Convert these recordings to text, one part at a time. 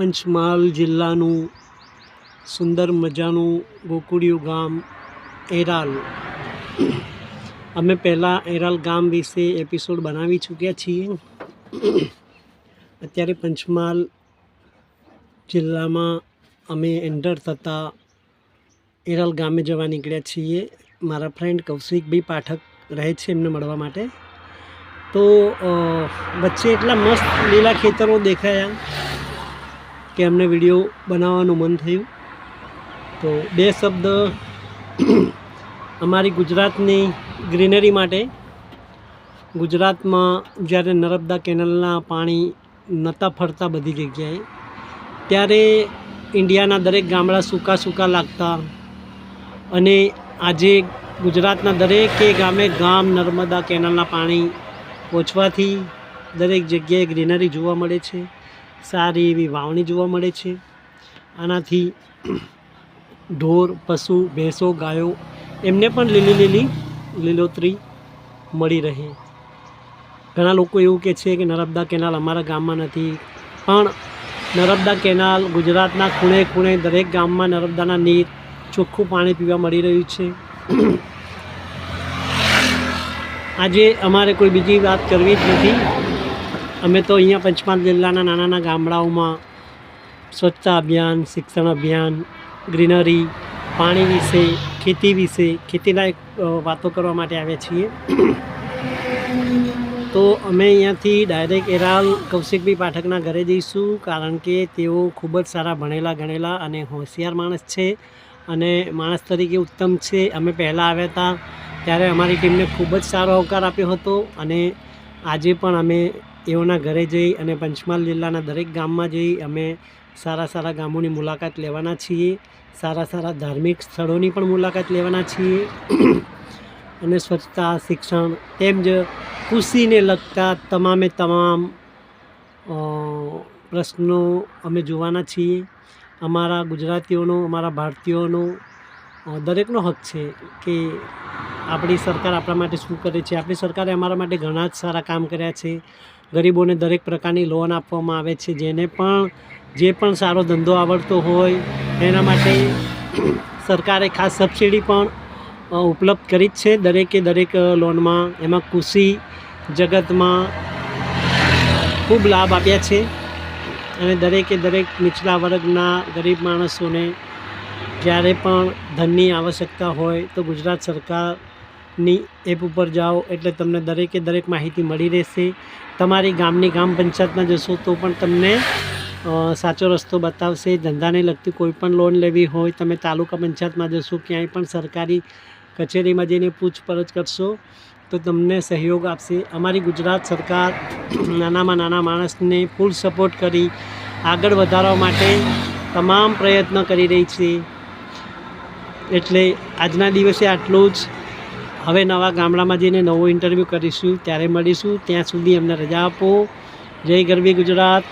પંચમહાલ જિલ્લાનું સુંદર મજાનું ગોકુળિયું ગામ એરાલ. અમે પહેલાં એરાલ ગામ વિશે એપિસોડ બનાવી ચૂક્યા છીએ. અત્યારે પંચમહાલ જિલ્લામાં અમે એન્ટર થતાં એરાલ ગામે જવા નીકળ્યા છીએ. મારા ફ્રેન્ડ કૌશિકભાઈ પાઠક રહે છે એમને મળવા માટે. તો વચ્ચે એટલા મસ્ત લીલા ખેતરો દેખાયા. કે એમને વીડિયો બનાવવાનું મન થયું. તો બે શબ્દ અમારી ગુજરાતની ગ્રીનરી માટે. ગુજરાતમાં જ્યારે નર્મદા કેનલના પાણી નહોતા ફરતા બધી જગ્યાએ, ત્યારે ઇન્ડિયાના દરેક ગામડા સૂકા સૂકા લાગતા અને આજે ગુજરાતના દરેકે ગામે ગામ નર્મદા કેનલના પાણી પહોંચવાથી દરેક જગ્યાએ ગ્રીનરી જોવા મળે છે. સારી એવી વાવણી જોવા મળે છે. આનાથી ઢોર, પશુ, ભેંસો, ગાયો એમને પણ લીલી લીલી લીલોતરી મળી રહે. ઘણા લોકો એવું કહે છે કે નર્મદા કેનાલ અમારા ગામમાં નથી, પણ નર્મદા કેનાલ ગુજરાતના ખૂણે ખૂણે દરેક ગામમાં નર્મદાના નીર, ચોખ્ખું પાણી પીવા મળી રહ્યું છે. આજે અમારે કોઈ બીજી વાત કરવી જ નથી. અમે તો અહીંયા પંચમહાલ જિલ્લાના નાના નાના ગામડાઓમાં સ્વચ્છતા અભિયાન, શિક્ષણ અભિયાન, ગ્રીનરી, પાણી વિશે, ખેતી વિશે ખેતીલાયક વાતો કરવા માટે આવ્યા છીએ. તો અમે અહીંયાથી ડાયરેક્ટ એરાલ કૌશિકભાઈ પાઠકના ઘરે જઈશું, કારણ કે તેઓ ખૂબ જ સારા ભણેલા ગણેલા અને હોશિયાર માણસ છે અને માણસ તરીકે ઉત્તમ છે. અમે પહેલાં આવ્યા હતા ત્યારે અમારી ટીમને ખૂબ જ સારો આવકાર આપ્યો હતો અને આજે પણ અમે એઓના ઘરે જઈ અને પંચમહાલ જિલ્લાના દરેક ગામમાં જઈ અમે સારા સારા ગામોની મુલાકાત લેવાના છીએ. સારા સારા ધાર્મિક સ્થળોની પણ મુલાકાત લેવાના છીએ. અને સ્વચ્છતા, શિક્ષણ તેમજ કૃષિને લગતા તમામે તમામ પ્રશ્નો અમે જોવાના છીએ. અમારા ગુજરાતીઓનો, અમારા ભારતીયોનો દરેકનો હક છે કે આપણી સરકાર આપણા માટે શું કરે છે? આપણી સરકારે અમારા માટે ઘણા જ સારા કામ કર્યા છે. ગરીબોને દરેક પ્રકારની લોન આપવામાં આવે છે. જેને પણ, જે પણ સારો ધંધો આવડતો હોય, એના માટે સરકારે ખાસ સબસિડી પણ ઉપલબ્ધ કરી જ છે દરેકે દરેક લોનમાં એમાં કૃષિ જગતમાં ખૂબ લાભ આપ્યા છે અને દરેકે દરેક નીચલા વર્ગના ગરીબ માણસોને જ્યારે પણ ધનની આવશ્યકતા હોય તો ગુજરાત સરકારની એપ ઉપર જાઓ એટલે તમને દરેકે દરેક માહિતી મળી રહેશે. તમારી ગામની ગ્રામ પંચાયતમાં જશો તો પણ તમને સાચો રસ્તો બતાવશે. ધંધાને લગતી કોઈ પણ લોન લેવી હોય, તમે તાલુકા પંચાયતમાં જશો, ક્યાંય પણ સરકારી કચેરીમાં જઈને પૂછપરછ કરશો, તો તમને સહયોગ આપશે. અમારી ગુજરાત સરકાર નાનામાં નાના માણસને ફૂલ સપોર્ટ કરી આગળ વધારવા માટે તમામ પ્રયત્ન કરી રહી છે. એટલે આજના દિવસે આટલું જ. હવે નવા ગામડામાં જઈને નવો ઇન્ટરવ્યૂ કરીશું, ત્યારે મળીશું. ત્યાં સુધી અમને રજા આપો. જય ગરવી ગુજરાત.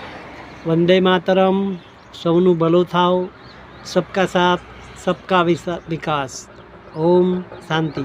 વંદે માતરમ. સૌનું ભલું થાવ. સબકા સાથ, સબકા વિકાસ. ઓમ શાંતિ.